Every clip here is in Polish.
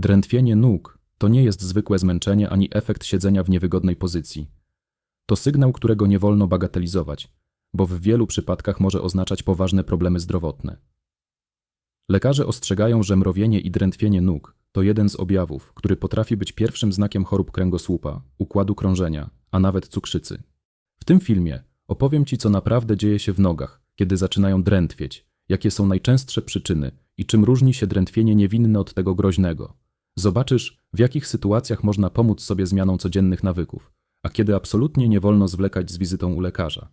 Drętwienie nóg to nie jest zwykłe zmęczenie ani efekt siedzenia w niewygodnej pozycji. To sygnał, którego nie wolno bagatelizować, bo w wielu przypadkach może oznaczać poważne problemy zdrowotne. Lekarze ostrzegają, że mrowienie i drętwienie nóg to jeden z objawów, który potrafi być pierwszym znakiem chorób kręgosłupa, układu krążenia, a nawet cukrzycy. W tym filmie opowiem Ci, co naprawdę dzieje się w nogach, kiedy zaczynają drętwieć, jakie są najczęstsze przyczyny i czym różni się drętwienie niewinne od tego groźnego. Zobaczysz, w jakich sytuacjach można pomóc sobie zmianą codziennych nawyków, a kiedy absolutnie nie wolno zwlekać z wizytą u lekarza.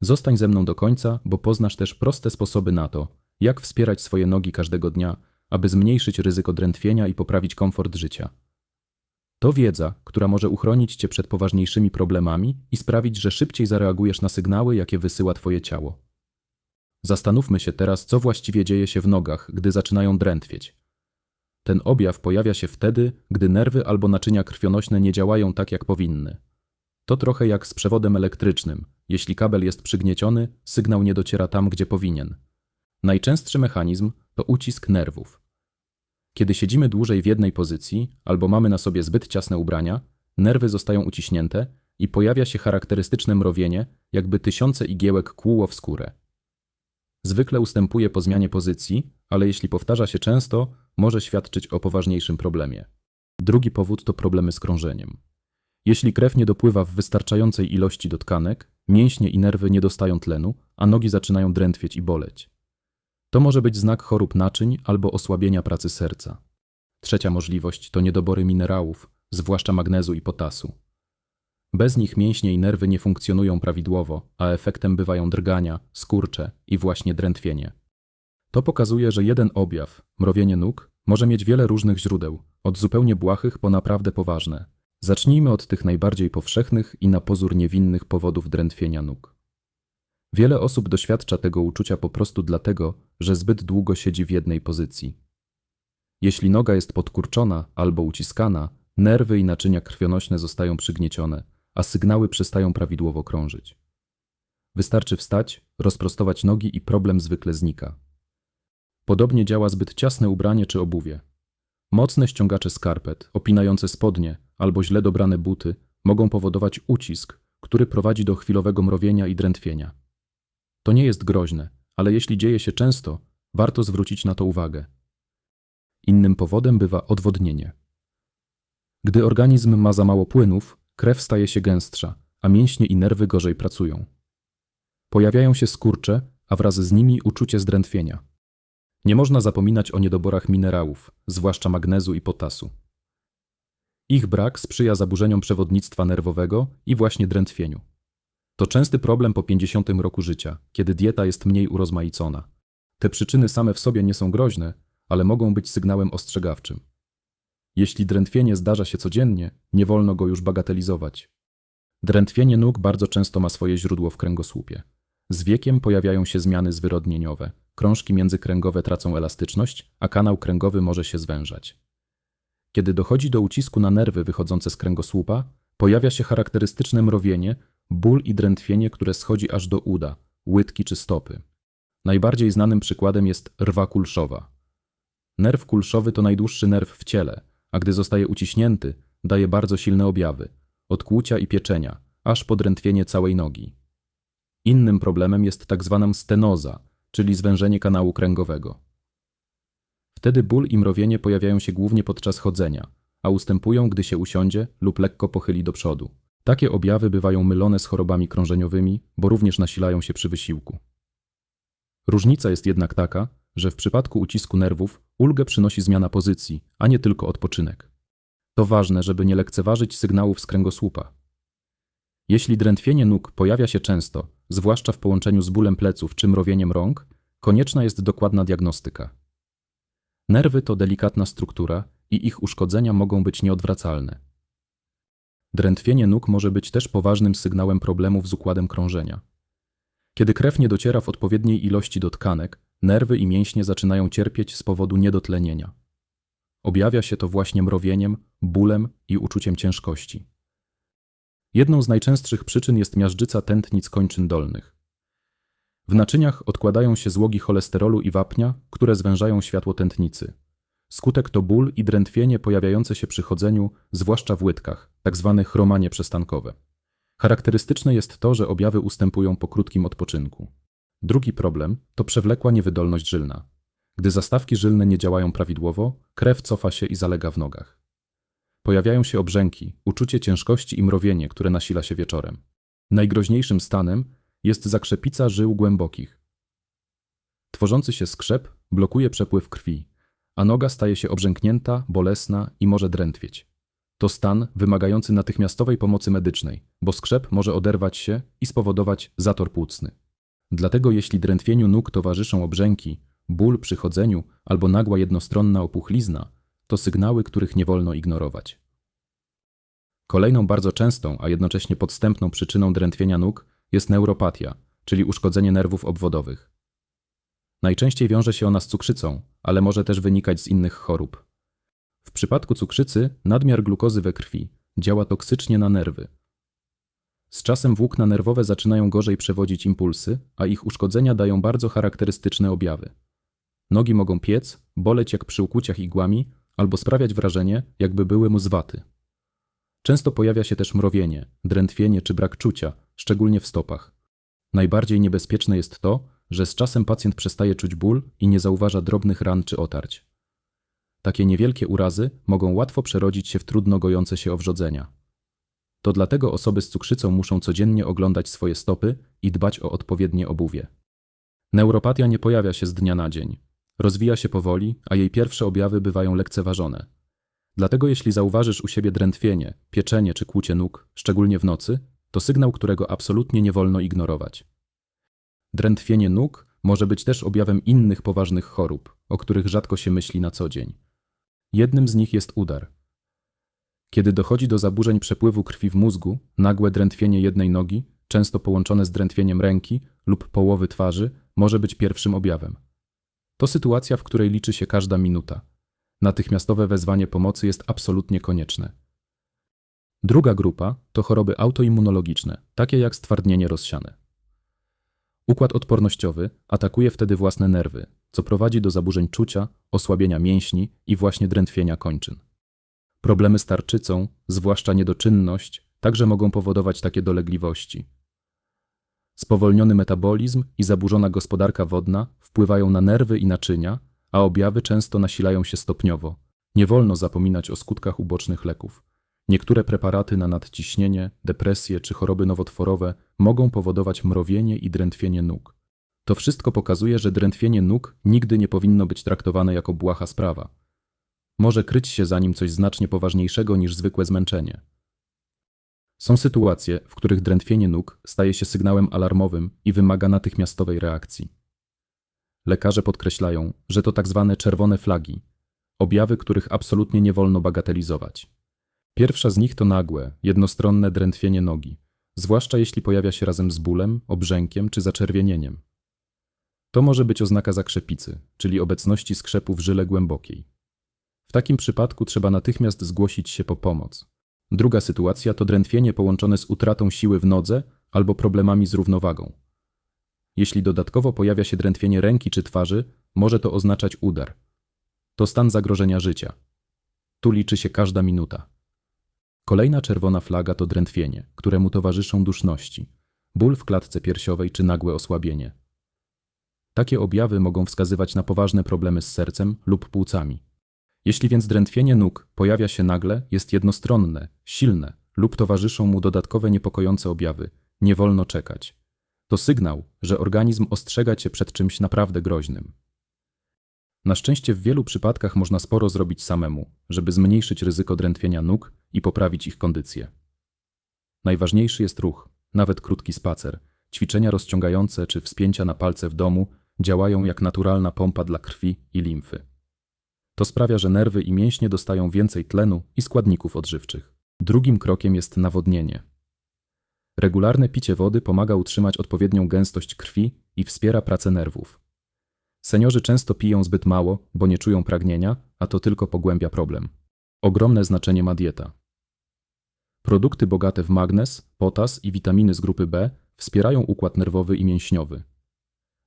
Zostań ze mną do końca, bo poznasz też proste sposoby na to, jak wspierać swoje nogi każdego dnia, aby zmniejszyć ryzyko drętwienia i poprawić komfort życia. To wiedza, która może uchronić Cię przed poważniejszymi problemami i sprawić, że szybciej zareagujesz na sygnały, jakie wysyła Twoje ciało. Zastanówmy się teraz, co właściwie dzieje się w nogach, gdy zaczynają drętwieć. Ten objaw pojawia się wtedy, gdy nerwy albo naczynia krwionośne nie działają tak, jak powinny. To trochę jak z przewodem elektrycznym. Jeśli kabel jest przygnieciony, sygnał nie dociera tam, gdzie powinien. Najczęstszy mechanizm to ucisk nerwów. Kiedy siedzimy dłużej w jednej pozycji albo mamy na sobie zbyt ciasne ubrania, nerwy zostają uciśnięte i pojawia się charakterystyczne mrowienie, jakby tysiące igiełek kłuło w skórę. Zwykle ustępuje po zmianie pozycji, ale jeśli powtarza się często, może świadczyć o poważniejszym problemie. Drugi powód to problemy z krążeniem. Jeśli krew nie dopływa w wystarczającej ilości do tkanek, mięśnie i nerwy nie dostają tlenu, a nogi zaczynają drętwieć i boleć. To może być znak chorób naczyń albo osłabienia pracy serca. Trzecia możliwość to niedobory minerałów, zwłaszcza magnezu i potasu. Bez nich mięśnie i nerwy nie funkcjonują prawidłowo, a efektem bywają drgania, skurcze i właśnie drętwienie. To pokazuje, że jeden objaw, mrowienie nóg, może mieć wiele różnych źródeł, od zupełnie błahych po naprawdę poważne. Zacznijmy od tych najbardziej powszechnych i na pozór niewinnych powodów drętwienia nóg. Wiele osób doświadcza tego uczucia po prostu dlatego, że zbyt długo siedzi w jednej pozycji. Jeśli noga jest podkurczona albo uciskana, nerwy i naczynia krwionośne zostają przygniecione, a sygnały przestają prawidłowo krążyć. Wystarczy wstać, rozprostować nogi i problem zwykle znika. Podobnie działa zbyt ciasne ubranie czy obuwie. Mocne ściągacze skarpet, opinające spodnie albo źle dobrane buty mogą powodować ucisk, który prowadzi do chwilowego mrowienia i drętwienia. To nie jest groźne, ale jeśli dzieje się często, warto zwrócić na to uwagę. Innym powodem bywa odwodnienie. Gdy organizm ma za mało płynów, krew staje się gęstsza, a mięśnie i nerwy gorzej pracują. Pojawiają się skurcze, a wraz z nimi uczucie zdrętwienia. Nie można zapominać o niedoborach minerałów, zwłaszcza magnezu i potasu. Ich brak sprzyja zaburzeniom przewodnictwa nerwowego i właśnie drętwieniu. To częsty problem po 50 roku życia, kiedy dieta jest mniej urozmaicona. Te przyczyny same w sobie nie są groźne, ale mogą być sygnałem ostrzegawczym. Jeśli drętwienie zdarza się codziennie, nie wolno go już bagatelizować. Drętwienie nóg bardzo często ma swoje źródło w kręgosłupie. Z wiekiem pojawiają się zmiany zwyrodnieniowe. Krążki międzykręgowe tracą elastyczność, a kanał kręgowy może się zwężać. Kiedy dochodzi do ucisku na nerwy wychodzące z kręgosłupa, pojawia się charakterystyczne mrowienie, ból i drętwienie, które schodzi aż do uda, łydki czy stopy. Najbardziej znanym przykładem jest rwa kulszowa. Nerw kulszowy to najdłuższy nerw w ciele, a gdy zostaje uciśnięty, daje bardzo silne objawy od kłucia i pieczenia, aż po drętwienie całej nogi. Innym problemem jest tak zwana stenoza, czyli zwężenie kanału kręgowego. Wtedy ból i mrowienie pojawiają się głównie podczas chodzenia, a ustępują, gdy się usiądzie lub lekko pochyli do przodu. Takie objawy bywają mylone z chorobami krążeniowymi, bo również nasilają się przy wysiłku. Różnica jest jednak taka, że w przypadku ucisku nerwów ulgę przynosi zmiana pozycji, a nie tylko odpoczynek. To ważne, żeby nie lekceważyć sygnałów z kręgosłupa. Jeśli drętwienie nóg pojawia się często, zwłaszcza w połączeniu z bólem pleców czy mrowieniem rąk, konieczna jest dokładna diagnostyka. Nerwy to delikatna struktura i ich uszkodzenia mogą być nieodwracalne. Drętwienie nóg może być też poważnym sygnałem problemów z układem krążenia. Kiedy krew nie dociera w odpowiedniej ilości do tkanek, nerwy i mięśnie zaczynają cierpieć z powodu niedotlenienia. Objawia się to właśnie mrowieniem, bólem i uczuciem ciężkości. Jedną z najczęstszych przyczyn jest miażdżyca tętnic kończyn dolnych. W naczyniach odkładają się złogi cholesterolu i wapnia, które zwężają światło tętnicy. Skutek to ból i drętwienie pojawiające się przy chodzeniu, zwłaszcza w łydkach, tzw. chromanie przestankowe. Charakterystyczne jest to, że objawy ustępują po krótkim odpoczynku. Drugi problem to przewlekła niewydolność żylna. Gdy zastawki żylne nie działają prawidłowo, krew cofa się i zalega w nogach. Pojawiają się obrzęki, uczucie ciężkości i mrowienie, które nasila się wieczorem. Najgroźniejszym stanem jest zakrzepica żył głębokich. Tworzący się skrzep blokuje przepływ krwi, a noga staje się obrzęknięta, bolesna i może drętwieć. To stan wymagający natychmiastowej pomocy medycznej, bo skrzep może oderwać się i spowodować zator płucny. Dlatego jeśli drętwieniu nóg towarzyszą obrzęki, ból przy chodzeniu albo nagła jednostronna opuchlizna, to sygnały, których nie wolno ignorować. Kolejną bardzo częstą, a jednocześnie podstępną przyczyną drętwienia nóg jest neuropatia, czyli uszkodzenie nerwów obwodowych. Najczęściej wiąże się ona z cukrzycą, ale może też wynikać z innych chorób. W przypadku cukrzycy nadmiar glukozy we krwi działa toksycznie na nerwy. Z czasem włókna nerwowe zaczynają gorzej przewodzić impulsy, a ich uszkodzenia dają bardzo charakterystyczne objawy. Nogi mogą piec, boleć jak przy ukłuciach igłami, albo sprawiać wrażenie, jakby były mu zwaty. Często pojawia się też mrowienie, drętwienie czy brak czucia, szczególnie w stopach. Najbardziej niebezpieczne jest to, że z czasem pacjent przestaje czuć ból i nie zauważa drobnych ran czy otarć. Takie niewielkie urazy mogą łatwo przerodzić się w trudno gojące się owrzodzenia. To dlatego osoby z cukrzycą muszą codziennie oglądać swoje stopy i dbać o odpowiednie obuwie. Neuropatia nie pojawia się z dnia na dzień. Rozwija się powoli, a jej pierwsze objawy bywają lekceważone. Dlatego jeśli zauważysz u siebie drętwienie, pieczenie czy kłucie nóg, szczególnie w nocy, to sygnał, którego absolutnie nie wolno ignorować. Drętwienie nóg może być też objawem innych poważnych chorób, o których rzadko się myśli na co dzień. Jednym z nich jest udar. Kiedy dochodzi do zaburzeń przepływu krwi w mózgu, nagłe drętwienie jednej nogi, często połączone z drętwieniem ręki lub połowy twarzy, może być pierwszym objawem. To sytuacja, w której liczy się każda minuta. Natychmiastowe wezwanie pomocy jest absolutnie konieczne. Druga grupa to choroby autoimmunologiczne, takie jak stwardnienie rozsiane. Układ odpornościowy atakuje wtedy własne nerwy, co prowadzi do zaburzeń czucia, osłabienia mięśni i właśnie drętwienia kończyn. Problemy z tarczycą, zwłaszcza niedoczynność, także mogą powodować takie dolegliwości. Spowolniony metabolizm i zaburzona gospodarka wodna wpływają na nerwy i naczynia, a objawy często nasilają się stopniowo. Nie wolno zapominać o skutkach ubocznych leków. Niektóre preparaty na nadciśnienie, depresję czy choroby nowotworowe mogą powodować mrowienie i drętwienie nóg. To wszystko pokazuje, że drętwienie nóg nigdy nie powinno być traktowane jako błaha sprawa. Może kryć się za nim coś znacznie poważniejszego niż zwykłe zmęczenie. Są sytuacje, w których drętwienie nóg staje się sygnałem alarmowym i wymaga natychmiastowej reakcji. Lekarze podkreślają, że to tak zwane czerwone flagi, objawy, których absolutnie nie wolno bagatelizować. Pierwsza z nich to nagłe, jednostronne drętwienie nogi, zwłaszcza jeśli pojawia się razem z bólem, obrzękiem czy zaczerwienieniem. To może być oznaka zakrzepicy, czyli obecności skrzepu w żyle głębokiej. W takim przypadku trzeba natychmiast zgłosić się po pomoc. Druga sytuacja to drętwienie połączone z utratą siły w nodze albo problemami z równowagą. Jeśli dodatkowo pojawia się drętwienie ręki czy twarzy, może to oznaczać udar. To stan zagrożenia życia. Tu liczy się każda minuta. Kolejna czerwona flaga to drętwienie, któremu towarzyszą duszności, ból w klatce piersiowej czy nagłe osłabienie. Takie objawy mogą wskazywać na poważne problemy z sercem lub płucami. Jeśli więc drętwienie nóg pojawia się nagle, jest jednostronne, silne lub towarzyszą mu dodatkowe niepokojące objawy, nie wolno czekać. To sygnał, że organizm ostrzega cię przed czymś naprawdę groźnym. Na szczęście w wielu przypadkach można sporo zrobić samemu, żeby zmniejszyć ryzyko drętwienia nóg i poprawić ich kondycję. Najważniejszy jest ruch, nawet krótki spacer, ćwiczenia rozciągające czy wspięcia na palce w domu działają jak naturalna pompa dla krwi i limfy. To sprawia, że nerwy i mięśnie dostają więcej tlenu i składników odżywczych. Drugim krokiem jest nawodnienie. Regularne picie wody pomaga utrzymać odpowiednią gęstość krwi i wspiera pracę nerwów. Seniorzy często piją zbyt mało, bo nie czują pragnienia, a to tylko pogłębia problem. Ogromne znaczenie ma dieta. Produkty bogate w magnez, potas i witaminy z grupy B wspierają układ nerwowy i mięśniowy.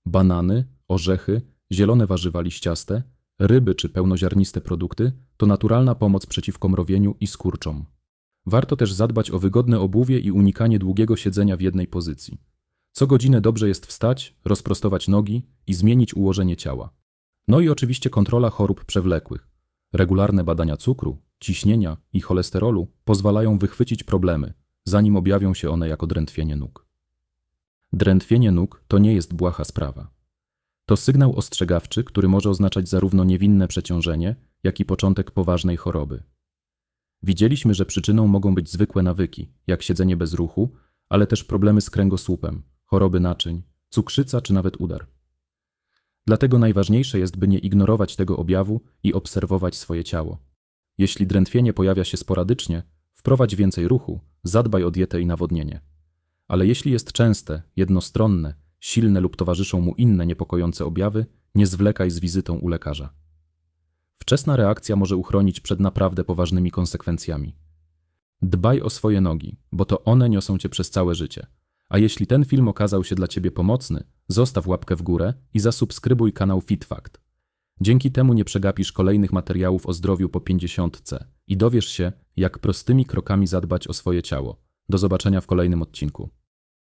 Banany, orzechy, zielone warzywa liściaste, ryby czy pełnoziarniste produkty to naturalna pomoc przeciwko mrowieniu i skurczom. Warto też zadbać o wygodne obuwie i unikanie długiego siedzenia w jednej pozycji. Co godzinę dobrze jest wstać, rozprostować nogi i zmienić ułożenie ciała. No i oczywiście kontrola chorób przewlekłych. Regularne badania cukru, ciśnienia i cholesterolu pozwalają wychwycić problemy, zanim objawią się one jako drętwienie nóg. Drętwienie nóg to nie jest błaha sprawa. To sygnał ostrzegawczy, który może oznaczać zarówno niewinne przeciążenie, jak i początek poważnej choroby. Widzieliśmy, że przyczyną mogą być zwykłe nawyki, jak siedzenie bez ruchu, ale też problemy z kręgosłupem, choroby naczyń, cukrzyca czy nawet udar. Dlatego najważniejsze jest, by nie ignorować tego objawu i obserwować swoje ciało. Jeśli drętwienie pojawia się sporadycznie, wprowadź więcej ruchu, zadbaj o dietę i nawodnienie. Ale jeśli jest częste, jednostronne, silne lub towarzyszą mu inne niepokojące objawy, nie zwlekaj z wizytą u lekarza. Wczesna reakcja może uchronić przed naprawdę poważnymi konsekwencjami. Dbaj o swoje nogi, bo to one niosą cię przez całe życie. A jeśli ten film okazał się dla ciebie pomocny, zostaw łapkę w górę i zasubskrybuj kanał FitFact. Dzięki temu nie przegapisz kolejnych materiałów o zdrowiu po 50 i dowiesz się, jak prostymi krokami zadbać o swoje ciało. Do zobaczenia w kolejnym odcinku.